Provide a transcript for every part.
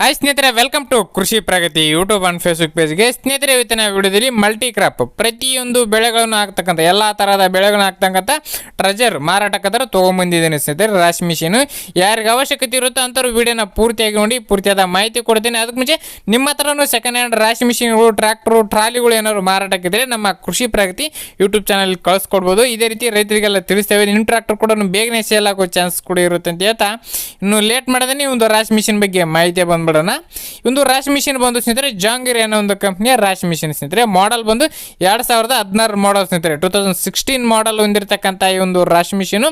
Hi ಸ್ನೇಹಿತರೆ welcome to Krishi Pragathi YouTube and Facebook ಪೇಜ್ಗೆ ಸ್ನೇಹಿತರೆ, ಇವತ್ತಿನ ವಿಡಿಯೋದಲ್ಲಿ ಮಲ್ಟಿ ಕ್ರಾಪ್ ಪ್ರತಿಯೊಂದು ಬೆಳೆಗಳನ್ನು ಹಾಕ್ತಕ್ಕಂಥ, ಎಲ್ಲ ಥರದ ಬೆಳೆಗಳನ್ನ ಹಾಕ್ತಕ್ಕಂಥ ಟ್ರೆಜರ್ ಮಾರಾಟಕ್ಕಂದ್ರೆ ತೊಗೊಂಬಂದಿದ್ದೀನಿ ಸ್ನೇಹಿತರೆ, ರಾಶಿ ಮಿಷಿನು. ಯಾರಿಗೆ ಅವಶ್ಯಕತೆ ಇರುತ್ತೋ ಅಂಥವ್ರು ವಿಡಿಯೋನ ಪೂರ್ತಿಯಾಗಿ ನೋಡಿ, ಪೂರ್ತಿಯಾದ ಮಾಹಿತಿ ಕೊಡ್ತೀನಿ. ಅದಕ್ಕೆ ಮುಂಚೆ ನಿಮ್ಮ ಹತ್ರನೂ ಸೆಕೆಂಡ್ ಹ್ಯಾಂಡ್ ರಾಶಿ ಮಿಷಿನ್ಗಳು ಟ್ರ್ಯಾಕ್ಟ್ರು ಟ್ರಾಲಿಗಳು ಏನಾದ್ರು ಮಾರಾಟಕ್ಕಿದ್ರೆ ನಮ್ಮ ಕೃಷಿ ಪ್ರಗತಿ ಯೂಟ್ಯೂಬ್ ಚಾನಲ್ ಕಳಿಸ್ಕೊಡ್ಬೋದು. ಇದೇ ರೀತಿ ರೈತರಿಗೆಲ್ಲ ತಿಳಿಸ್ತೇವೆ. ನಿಮ್ಮ ಟ್ರ್ಯಾಕ್ಟರ್ ಕೂಡ ಬೇಗನೆ ಸೇಲ್ ಆಗೋ ಚಾನ್ಸ್ ಕೂಡ ಇರುತ್ತೆ ಅಂತ ಹೇಳ್ತಾ. ಇನ್ನು ಲೇಟ್ ಮಾಡದೇ ಒಂದು ರಾಶಿ ಮಿಷಿನ್ ಬಗ್ಗೆ ಮಾಹಿತಿ ಬಂದ್ಬಿಡೋಣ ಒಂದು ರಾಶಿ ಮಿಷಿನ್ ಬಂದು ಸ್ನೇಹಿತರೆ ಜಾಂಗೀರ್ ಅನ್ನೋ ಒಂದು ಕಂಪ್ನಿಯ ರಾಶಿ ಮಿಷಿನ್ ಸ್ನೇಹಿತರೆ. ಮಾಡಲ್ ಬಂದು ಎರಡು ಸಾವಿರದ ಹದಿನಾರು ಮಾಡಲ್ ಸ್ನೇಹಿತರೆ. ಟೂ ತೌಸಂಡ್ ಸಿಕ್ಸ್ಟೀನ್ ಮಾಡಲ್ ಹೊಂದಿರತಕ್ಕಂಥ ಈ ಒಂದು ರಾಶಿ ಮಿಷಿನು.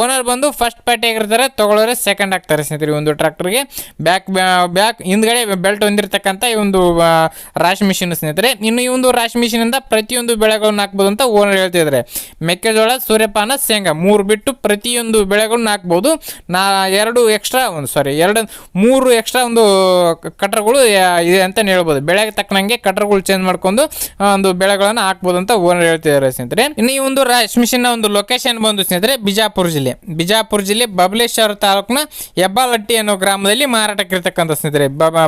ಓನರ್ ಬಂದು ಫಸ್ಟ್ ಪಾರ್ಟಿ ಆಗಿರ್ತಾರೆ, ತಗೊಳ್ಳೋರೆ ಸೆಕೆಂಡ್ ಆಗ್ತಾರೆ ಸ್ನೇಹಿತರೆ ಒಂದು ಟ್ರ್ಯಾಕ್ಟರ್ಗೆ ಬ್ಯಾಕ್ ಬ್ಯಾಕ್ ಹಿಂದ್ಗಡೆ ಬೆಲ್ಟ್ ಹೊಂದಿರತಕ್ಕಂಥ ಈ ಒಂದು ರಾಶಿ ಮಿಷಿನ್ ಸ್ನೇಹಿತರೆ. ಇನ್ನು ಈ ಒಂದು ರಾಶಿ ಮಿಷಿನಿಂದ ಪ್ರತಿಯೊಂದು ಬೆಳೆಗಳನ್ನು ಹಾಕ್ಬೋದು ಅಂತ ಓನರ್ ಹೇಳ್ತಿದ್ದಾರೆ ಮೆಕ್ಕೆಜೋಳ, ಸೂರ್ಯಪಾನ, ಶೇಂಗಾ ಮೂರು ಬಿಟ್ಟು ಪ್ರತಿಯೊಂದು ಬೆಳೆಗಳನ್ನ ಹಾಕ್ಬೋದು. ನಾ, ಎರಡು ಎಕ್ಸ್ಟ್ರಾ ಒಂದು ಸಾರಿ ಎರಡು, ಮೂರು ಎಕ್ಸ್ಟ್ರಾ ಒಂದು ಕಟ್ರಗಳು ಇದೆ ಅಂತ ಹೇಳ್ಬೋದು. ಬೆಳೆಗೆ ತಕ್ಕನಂಗೆ ಕಟ್ರಗಳು ಚೇಂಜ್ ಮಾಡ್ಕೊಂಡು ಒಂದು ಬೆಳೆಗಳನ್ನು ಹಾಕ್ಬೋದು ಅಂತ ಓನರ್ ಹೇಳ್ತಿದ್ದಾರೆ ಸ್ನೇಹಿತರೆ. ಇನ್ನು ಈ ಒಂದು ರೈಸ್ ಒಂದು ಲೊಕೇಶನ್ ಬಂದು ಸ್ನೇಹಿತರೆ, ಬಿಜಾಪುರ ಜಿಲ್ಲೆ. ಬಿಜಾಪುರ ಜಿಲ್ಲೆ ಬಬಲೇಶ್ವರ ತಾಲೂಕಿನ ಹೆಬ್ಬಾಳಟ್ಟಿ ಅನ್ನೋ ಗ್ರಾಮದಲ್ಲಿ ಮಾರಾಟಕ್ಕೆ ಮಾರಾಟಕ್ಕಿರ್ತಕ್ಕಂಥ ಸ್ನೇಹಿತರೆ.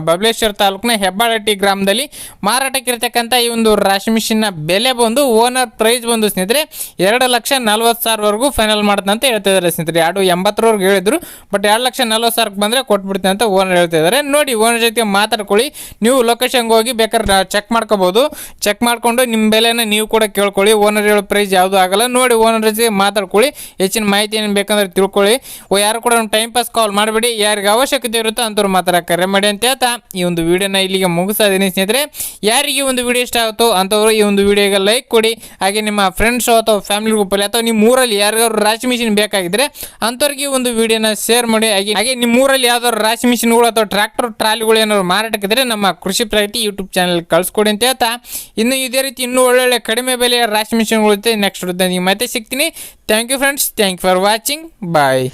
ಬಬಲೇಶ್ವರ ತಾಲೂಕಿನ ಹೆಬ್ಬಾಳಟ್ಟಿ ಗ್ರಾಮದಲ್ಲಿ ಮಾರಾಟಕ್ಕಿರ್ತಕ್ಕಂಥ ಈ ಒಂದು ರಾಶಿ ಮಿಷಿನ್ನ ಬೆಲೆ ಬಂದು ಓನರ್ ಪ್ರೈಸ್ ಬಂದು ಸ್ನೇಹಿತರೆ, ಎರಡು ಲಕ್ಷ ನಲ್ವತ್ತು ಸಾವಿರವರೆಗೂ ಫೈನಲ್ ಅಂತ ಹೇಳ್ತಿದ್ದಾರೆ ಸ್ನೇಹಿತರೆ. ಎರಡು ಎಂಬತ್ತರವರೆಗೂ ಹೇಳಿದ್ರು ಬಟ್ ಎರಡು ಲಕ್ಷ ನಲ್ವತ್ತು ಸಾವಿರಕ್ಕೆ ಬಂದರೆ ಕೊಟ್ಬಿಡ್ತೀನಿ ಅಂತ ಓನರ್ ಹೇಳ್ತಿದ್ದಾರೆ. ನೋಡಿ ಓನರ್ ಜೊತೆ ಮಾತಾಡ್ಕೊಳ್ಳಿ. ನೀವು ಲೊಕೇಶನ್ಗೆ ಹೋಗಿ ಬೇಕಾದ್ರೆ ಚೆಕ್ ಮಾಡ್ಕೋಬೋದು. ಚೆಕ್ ಮಾಡಿಕೊಂಡು ನಿಮ್ಮ ಬೆಲೆನ ನೀವು ಕೂಡ ಕೇಳ್ಕೊಳ್ಳಿ. ಓನರ್ ಹೇಳೋ ಪ್ರೈಸ್ ಯಾವುದು ಆಗಲ್ಲ. ನೋಡಿ ಓನರ್ ಜೊತೆ ಮಾತಾಡ್ಕೊಳ್ಳಿ. ಹೆಚ್ಚಿನ ಮಾಹಿತಿ ಏನು ಬೇಕಂದ್ರೆ ತಿಳ್ಕೊಳ್ಳಿ. ಓ, ಯಾರು ಕೂಡ ಟೈಮ್ ಪಾಸ್ ಕಾಲ್ ಮಾಡಬೇಡಿ. ಯಾರಿಗೆ ಅವಶ್ಯಕತೆ ಇರುತ್ತೋ ಅಂಥವ್ರು ಮಾತ್ರ ಕರೆ ಮಾಡಿ ಅಂತ ಹೇಳ್ತಾ ಈ ಒಂದು ವಿಡಿಯೋನ ಇಲ್ಲಿಗೆ ಮುಗಿಸ್ತಾ ಸ್ನೇಹಿತರೆ. ಯಾರಿಗೆ ಒಂದು ವಿಡಿಯೋ ಇಷ್ಟ ಆಗುತ್ತೋ ಅಂಥವ್ರು ಈ ಒಂದು ವಿಡಿಯೋಗೆ ಲೈಕ್ ಕೊಡಿ. ಹಾಗೆ ನಿಮ್ಮ ಫ್ರೆಂಡ್ಸ್ ಅಥವಾ ಫ್ಯಾಮಿಲಿ ಗ್ರೂಪಲ್ಲಿ ಅಥವಾ ನಿಮ್ಮ ಊರಲ್ಲಿ ಯಾರಿಗಾದ್ರು ರಾಶಿ ಮಿಷಿನ್ ಬೇಕಾಗಿದ್ರೆ ಅಂಥವ್ರಿಗೆ ಒಂದು ವಿಡಿಯೋನ ಶೇರ್ ಮಾಡಿ. ಹಾಗೆ ಹಾಗೆ ನಿಮ್ಮ ಊರಲ್ಲಿ ಯಾವ್ದಾದ್ರು ರಾಶಿ ಮಿಷಿನ್ಗಳು ಅಥವಾ ಟ್ರ್ಯಾಕ್ಟರ್ ಟ್ರಾಲಿಗಳು ಏನಾದ್ರು ಮಾರಾಟಕ್ಕಿದ್ರೆ ನಮ್ಮ ಕೃಷಿ ಪ್ರಗತಿ ಯೂಟ್ಯೂಬ್ ಚಾನಲ್ ಕಳಿಸ್ಕೊಡಿ ಅಂತ ಹೇಳ್ತಾ. ಇನ್ನು ಇದೇ ರೀತಿ ಇನ್ನೂ ಒಳ್ಳೊಳ್ಳೆ ಕಡಿಮೆ ಬೆಲೆಯ ರಾಶಿ ಮಿಷಿನ್ಗಳು ನೆಕ್ಸ್ಟ್ ನೀವು ಮತ್ತೆ ಸಿಗ್ತೀನಿ. Thank you friends thank you for watching bye